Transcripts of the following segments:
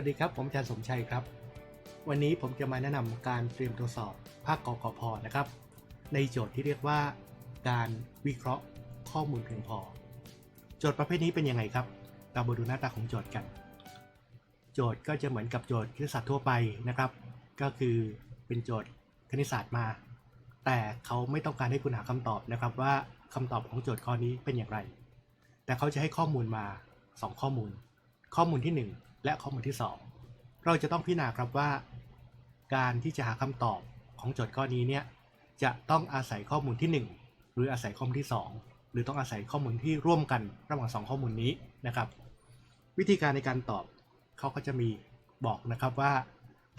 วัสดีครับ ผมอาจารย์สมชัยครับ วันนี้ผมจะมาแนะนำการเตรียมตัวสอบภาคกกพนะครับ ในโจทย์ที่เรียกว่า การวิเคราะห์ข้อมูลเพียงพอ โจทย์ประเภทนี้เป็นยังไงครับ เรามาดูหน้าตาของโจทย์กัน โจทย์ก็จะเหมือนกับโจทย์คณิตศาสตร์ทั่วไปนะครับ ก็คือเป็นโจทย์คณิตศาสตร์มา แต่เขาไม่ต้องการให้คุณหาคำตอบนะครับว่าคำตอบของโจทย์ข้อนี้เป็นอย่างไร แต่เขาจะให้ข้อมูลมา 2 ข้อมูล ข้อมูลที่ 1 และข้อมูลที่ 2 เราจะต้องพิจารณาครับว่า การที่จะหาคำตอบของโจทย์ข้อนี้เนี่ยจะต้องอาศัยข้อมูลที่ 1 หรืออาศัยข้อมูลที่ 2 หรือต้องอาศัยข้อมูลที่ร่วมกันระหว่าง 2 ข้อมูลนี้นะครับ วิธีการในการตอบเขาก็จะมีบอกนะครับว่า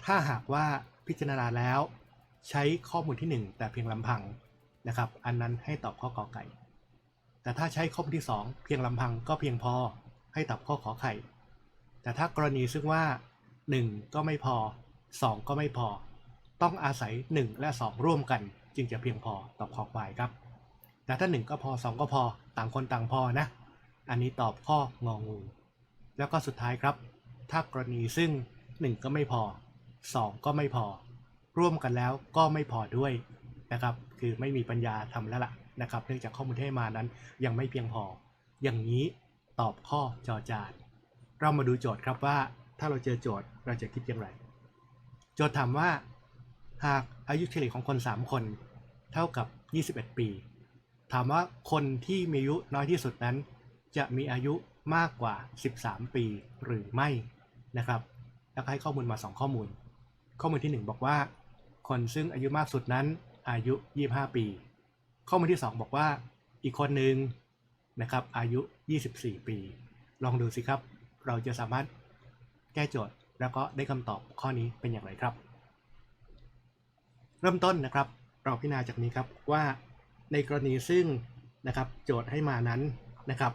ถ้าหากว่าพิจารณาแล้วใช้ข้อมูลที่ 1 แต่เพียงลำพังนะครับ อันนั้นให้ตอบข้อกอไก่ แต่ถ้าใช้ข้อมูลที่ 2 เพียงลำพังก็เพียงพอให้ตอบข้อขอไข่ แต่ถ้ากรณีซึ่งว่า 1 ก็ไม่พอ 2 ก็ไม่พอ ต้องอาศัย 1 และ 2 ร่วมกัน จึงจะเพียงพอตอบข้อควายครับ แต่ถ้า 1 ก็พอ 2 ก็พอ ต่างคนต่างพอนะ อันนี้ตอบข้ององู แล้วก็สุดท้ายครับ ถ้ากรณีซึ่ง 1 ก็ไม่พอ 2 ก็ไม่พอ ร่วมกันแล้วก็ไม่พอด้วยนะครับ คือไม่มีปัญญาทำแล้วล่ะนะครับ เนื่องจากข้อมูลที่ให้มานั้นยังไม่เพียงพอ อย่างนี้ตอบข้อจอจาน เรามาดูโจทย์ครับว่าถ้าเราเจอโจทย์เราจะคิดอย่างไร โจทย์ถามว่า หากอายุเฉลี่ยของคน 3 คน เท่ากับ 21 ปี ถามว่าคนที่มีอายุน้อยที่สุดนั้น จะมีอายุมากกว่า 13 ปีหรือไม่นะครับแล้วให้ข้อมูลมา 2 ข้อมูล ข้อมูลที่ 1 บอกว่า คนซึ่งอายุมากสุดนั้นอายุ 25 ปี ข้อมูลที่ 2 บอกว่าอีกคนหนึ่งนะครับอายุ 24 ปี ลองดูสิครับ เราจะสามารถแก้โจทย์แล้วก็ได้คำตอบข้อนี้เป็นอย่างไรครับ เริ่มต้นนะครับ เราพิจารณาจากนี้ครับว่าในกรณีซึ่งนะครับโจทย์ให้มานั้นนะครับ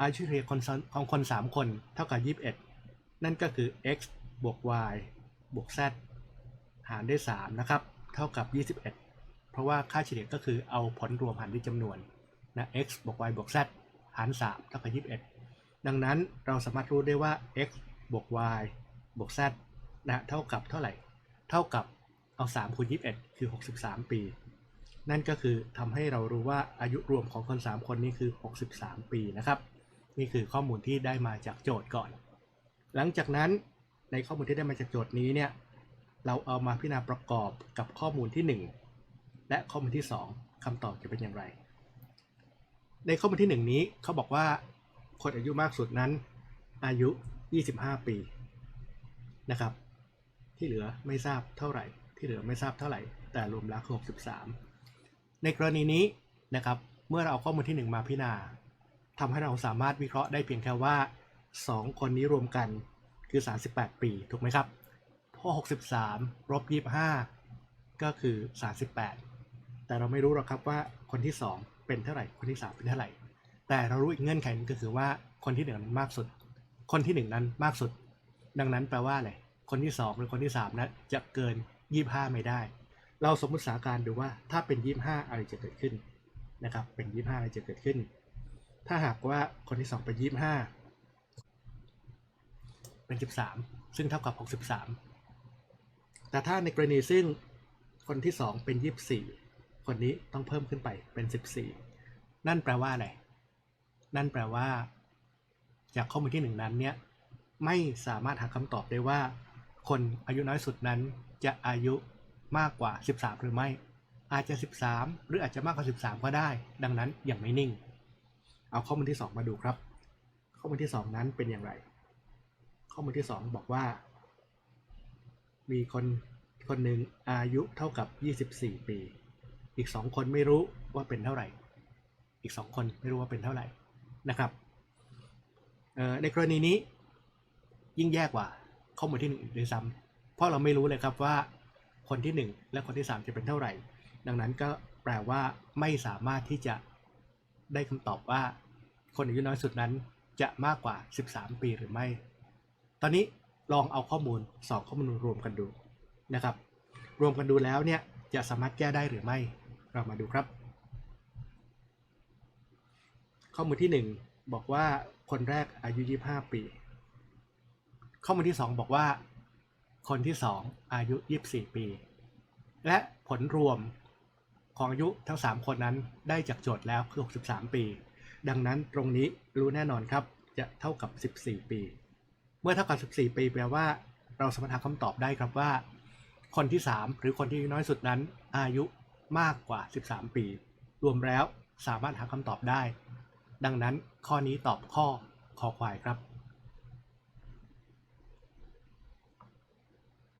อายุเฉลี่ยคนของคน 3 คนเท่ากับ 21 นั่นก็คือ x บวก y บวก z หารด้วย3นะครับ เท่ากับ 21 เพราะว่าค่าเฉลี่ยก็คือเอาผลรวมหารด้วยจำนวนนะ x บวก y บวก z หาร 3 เท่ากับ 21 ดังนั้นเราสามารถรู้ได้ว่า x บวก y บวก z นะเท่ากับเท่าไหร่ เท่ากับเอา 3คูณ21 คือ 63 ปี นั่นก็คือทำให้เรารู้ว่าอายุรวมของคน 3 คนนี้คือ 63 ปีนะครับ นี่คือข้อมูลที่ได้มาจากโจทย์ก่อน หลังจากนั้นในข้อมูลที่ได้มาจากโจทย์นี้เนี่ย เราเอามาพิจารณาประกอบกับข้อมูลที่ 1 และข้อมูลที่ 2คำตอบจะเป็นอย่างไร ในข้อมูลที่ 1 นี้เขาบอกว่า คนอายุมากสุดนั้น อายุ 25 ปีนะครับ ที่เหลือไม่ทราบเท่าไหร่ ที่เหลือไม่ทราบเท่าไหร่ แต่รวมแล้วคือ63 ในกรณีนี้นะครับ เมื่อเราเอาข้อมูลที่ 1 มาพิจารณาทำให้เราสามารถวิเคราะห์ได้เพียงแค่ว่า 2 คนนี้รวมกันคือ 38 ปีถูกไหมครับพราะ63ลบ25 ก็คือ 38 แต่เราไม่รู้หรอกครับว่าคนที่ 2 เป็นเท่าไหร่ คนที่ 3 เป็นเท่าไหร่ แต่เรารู้อีกเงื่อนไขนึงก็คือว่าคนที่1นั้นมากสุด คนที่1นั้นมากสุด ดังนั้นแปลว่าอะไรคนที่2หรือคนที่3นั้นจะเกิน25ไม่ได้ เราสมมติสถานการดูว่าถ้าเป็น25อะไรจะเกิดขึ้นนะครับ เป็น25อะไรจะเกิดขึ้น ถ้าหากว่าคนที่2เป็น25เป็น13ซึ่งเท่ากับ63แต่ถ้าในกรณีซึ่งคนที่2เป็น24คนนี้ต้องเพิ่มขึ้นไปเป็น14นั่นแปลว่าอะไร นั่นแปลว่า จากข้อมูลที่1นั้นเนี่ยไม่สามารถหาคำตอบได้ว่า คนอายุน้อยสุดนั้นจะอายุมากกว่า 13 หรือไม่ อาจจะ 13 หรืออาจจะมากกว่า 13 ก็ได้ ดังนั้นอยังไม่นิ่ง เอาข้อมูลที่ 2 มาดูครับ ข้อมูลที่ 2 นั้นเป็นอย่างไร ข้อมูลที่ 2 บอกว่า มีคนคนหนึ่งอายุเท่ากับ 24 ปี อีก 2 คนไม่รู้ว่าเป็นเท่าไหร่ อีก 2 คนไม่รู้ว่าเป็นเท่าไหร่ นะครับในกรณีนี้ยิ่งแย่กว่าข้อมูลที่1อีกด้วยซ้ำเพราะเราไม่รู้เลยครับว่าคนที่1และคนที่3จะเป็นเท่าไหร่ ดังนั้นก็แปลว่าไม่สามารถที่จะได้คำตอบว่า คนอายุน้อยสุดนั้นจะมากกว่า 13 ปีหรือไม่ ตอนนี้ลองเอาข้อมูล 2 ข้อมูลรวมกันดูนะครับ รวมกันดูแล้วเนี่ยจะสามารถแก้ได้หรือไม่ เรามาดูครับ ข้อมูลที่ 1 บอกว่าคนแรกอายุ 25 ปี ข้อมูลที่ 2 บอกว่า คนที่ 2 อายุ 24 ปี และผลรวมของอายุทั้ง 3 คนนั้นได้จากโจทย์แล้วคือ 63 ปี ดังนั้นตรงนี้รู้แน่นอนครับจะเท่ากับ 14 ปี เมื่อเท่ากับ 14 ปีแปลว่า เราสามารถหาคำตอบได้ครับว่า คนที่ 3 หรือคนที่น้อยสุดนั้น อายุมากกว่า 13 ปี รวมแล้วสามารถหาคำตอบได้ ดังนั้นข้อนี้ตอบข้อคอควายครับ